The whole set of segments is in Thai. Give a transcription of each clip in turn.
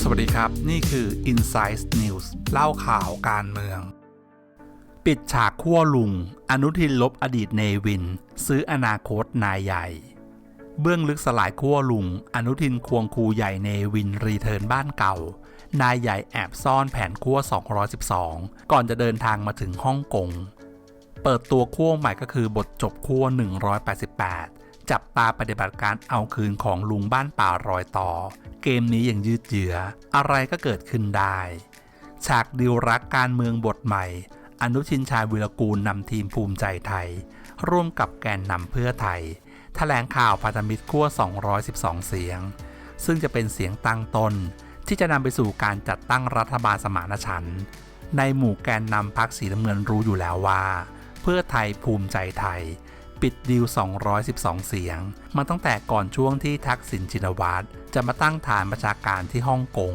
สวัสดีครับ นี่คือ Insight News เล่าข่าวการเมือง ปิดฉากขั้วลุง อนุทินลบอดีตเนวิน ซื้ออนาคตนายใหญ่ เบื้องลึกสลายขั้วลุง อนุทินควงคูใหญ่เนวินรีเทิร์นบ้านเก่า นายใหญ่แอบซ่อนแผนขั้ว212 ก่อนจะเดินทางมาถึงฮ่องกงเปิดตัวขั้วใหม่ก็คือบทจบขั้ว188 จับตาปฏิบัติการเอาคืนของลุงบ้านป่ารอยต่อ เกมนี้ยังยืดเยื้อ อะไรก็เกิดขึ้นได้ ฉากดิวรักการเมืองบทใหม่ อนุชินชาญวิรกูลนำทีมภูมิใจไทย ร่วมกับแกนนำเพื่อไทยแถลงข่าวพันธมิตรขั้ว 212 เสียง ซึ่งจะเป็นเสียงตั้งต้น ที่จะนำไปสู่การจัดตั้งรัฐบาลสมานฉันท์ในหมู่แกนนำพักสีน้ำเงินรู้อยู่แล้วว่า เพื่อไทยภูมิใจไทย ปิดดีล 212 เสียง มาตั้งแต่ก่อนช่วงที่ทักษิณชินวัตรจะมาตั้งฐานประชาการที่ฮ่องกง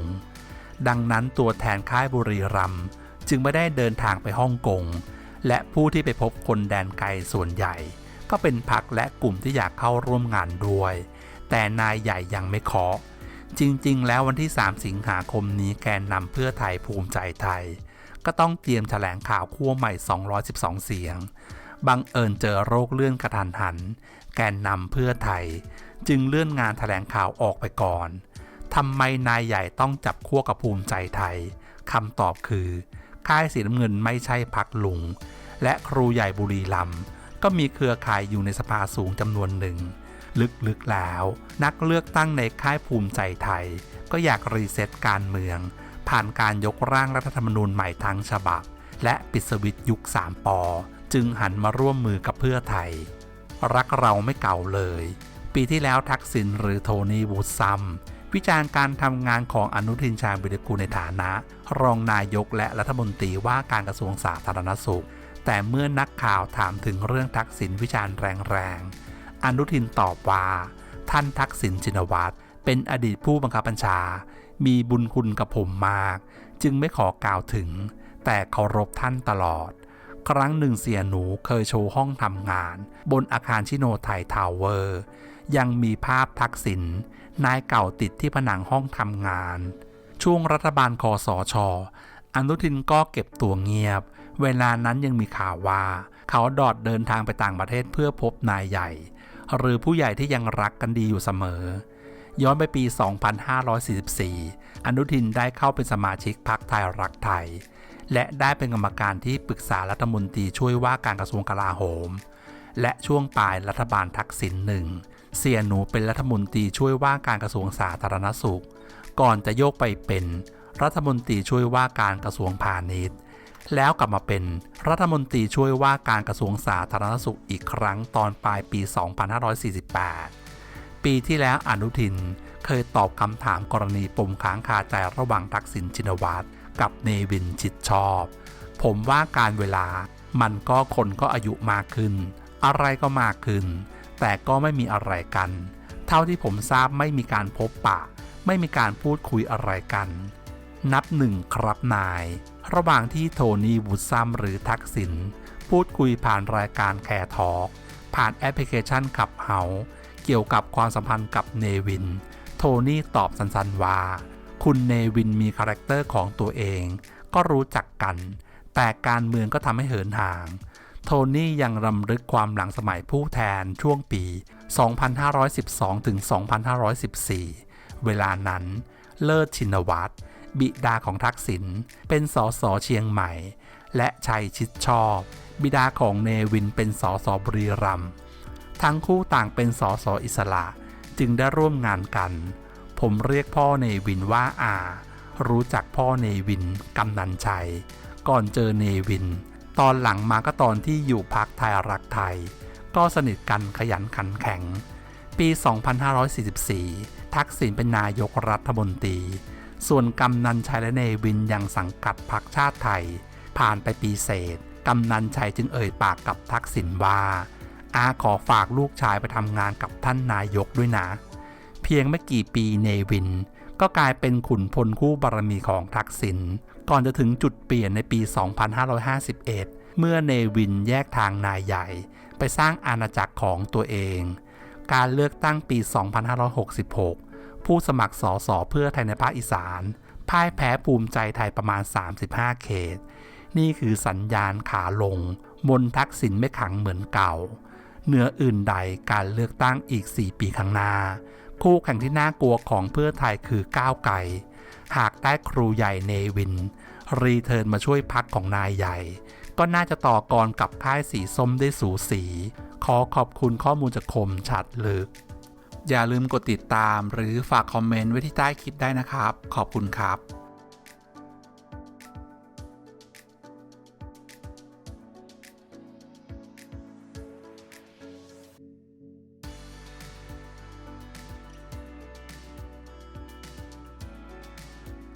ดังนั้นตัวแทนค่ายบุรีรัมย์จึงไม่ได้เดินทางไปฮ่องกง และผู้ที่ไปพบคนแดนไกลส่วนใหญ่ ก็เป็นพักและกลุ่มที่อยากเข้าร่วมงานด้วย แต่นายใหญ่ยังไม่เคาะจริง ๆ แล้ววันที่ 3 สิงหาคมนี้แกนนำเพื่อไทยภูมิใจไทย ก็ต้องเตรียมแถลงข่าวขั้วใหม่ 212 เสียง บังเอิญเจอโรคเลื่อนกระทันหัน แกนนำเพื่อไทย จึงเลื่อนงานแถลงข่าวออกไปก่อนทำไมนายใหญ่ต้องจับขั้วกับภูมิใจไทยคำตอบคือ ค่ายสีน้ำเงินไม่ใช่พักลุง และครูใหญ่บุรีรัมย์ก็มีเครือข่ายอยู่ในสภาสูงจำนวนหนึ่ง ลึกๆแล้ว นักเลือกตั้งในค่ายภูมิใจไทย ก็อยากรีเซ็ตการเมือง ผ่านการยกร่างรัฐธรรมนูญใหม่ทั้งฉบับ และปิดสวิตช์ยุค 3ปอ จึงหันมาร่วมมือกับเพื่อไทย รักเราไม่เก่าเลย ปีที่แล้วทักษิณหรือโทนี่วูดซัมวิจารณ์การทำงานของอนุทินชาญวิรกูลในฐานะ รองนายกและรัฐมนตรีว่าการกระทรวงสาธารณสุข แต่เมื่อนักข่าวถามถึงเรื่องทักษิณวิจารณ์แรงๆอนุทินตอบว่า ท่านทักษิณชินวัตรเป็นอดีตผู้บังคับบัญชา มีบุญคุณกับผมมาก จึงไม่ขอกล่าวถึง แต่เคารพท่านตลอด ครั้งหนึ่งเสียหนูเคยโชว์ห้องทำงาน บนอาคารชิโนไทยทาวเวอร์ ยังมีภาพทักษิณนายเก่าติดที่ผนังห้องทำงาน ช่วงรัฐบาลคอสอชออนุทินก็เก็บตัวเงียบ เวลานั้นยังมีข่าวว่า เขาดอดเดินทางไปต่างประเทศเพื่อพบนายใหญ่ หรือผู้ใหญ่ที่ยังรักกันดีอยู่เสมอ ย้อนไปปี 2544 อนุทินได้เข้าเป็นสมาชิกพรรคไทยรักไทย และได้เป็นกรรมการที่ปรึกษารัฐมนตรีช่วยว่าการกระทรวงกลาโหม และช่วงปลายรัฐบาลทักษิณหนึ่งเสียหนูเป็นรัฐมนตรีช่วยว่าการกระทรวงสาธารณสุข ก่อนจะโยกไปเป็นรัฐมนตรีช่วยว่าการกระทรวงพาณิชย์ แล้วกลับมาเป็นรัฐมนตรีช่วยว่าการกระทรวงสาธารณสุขอีกครั้งตอนปลายปี 2548 ปีที่แล้วอนุทินเคยตอบคำถามกรณีปมค้างคาใจระหว่างทักษิณชินวัตร กับเนวินชิดชอบ ผมว่าการเวลามันก็คนก็อายุมากขึ้น อะไรก็มากขึ้น แต่ก็ไม่มีอะไรกัน เท่าที่ผมทราบไม่มีการพบปะ ไม่มีการพูดคุยอะไรกัน นับหนึ่งครับนาย ระหว่างที่โทนี่วูดซัมหรือทักษิณพูดคุยผ่านรายการแคร์ทอล์กผ่านแอปพลิเคชันขับเฮาเกี่ยวกับความสัมพันธ์กับเนวิน โทนี่ตอบสั้นๆว่า คุณเนวินมีคาแรคเตอร์ของตัวเอง ก็รู้จักกัน แต่การเมืองก็ทำให้เหินห่าง โทนี่ยังรำลึกความหลังสมัยผู้แทนช่วงปี 2512 ถึง 2514 เวลานั้น เลิศชินวัตรบิดาของทักษิณเป็นสสเชียงใหม่ และชัยชิดชอบ บิดาของเนวินเป็นสสบุรีรัมทั้งคู่ต่างเป็นสสอิสระ จึงได้ร่วมงานกัน ผมเรียกพ่อเนวินว่าอา รู้จักพ่อเนวินกำนันชัย ก่อนเจอเนวิน ตอนหลังมาก็ตอนที่อยู่พักไทยรักไทย ก็สนิทกันขยันขันแข็ง ปี 2544 ทักษิณเป็นนายกรัฐมนตรี ส่วนกำนันชัยและเนวินยังสังกัดพรรคชาติไทย ผ่านไปปีเศษกำนันชัยจึงเอ่ยปากกับทักษิณว่าอาขอฝากลูกชายไปทำงานกับท่านนายกด้วยนะ พียงไม่กี่ปีเนวิน ก็กลายเป็นขุนพลคู่บารมีของทักษิณก่อนจะถึงจุดเปลี่ยนในปี 2551 เมื่อเนวินแยกทางนายใหญ่ ไปสร้างอาณาจักรของตัวเอง การเลือกตั้งปี 2566 ผู้สมัครสอสอเพื่อไทยในภาคอีสานพ่ายแพ้ภูมิใจไทยประมาณ 35 เขต นี่คือสัญญาณขาลง มนทักษิณไม่ขังเหมือนเก่า เหนืออื่นใดการเลือกตั้งอีก 4 ปีข้างหน้า คู่แข่งที่น่ากลัวของเพื่อไทยคือก้าวไกล หากได้ครูใหญ่เนวิน รีเทิร์นมาช่วยพักของนายใหญ่ ก็น่าจะต่อกรกับค่ายสีส้มได้สูสี ขอขอบคุณข้อมูลจากคมชัดลึก อย่าลืมกดติดตามหรือฝากคอมเมนต์ไว้ที่ใต้คลิปได้นะครับ ขอบคุณครับ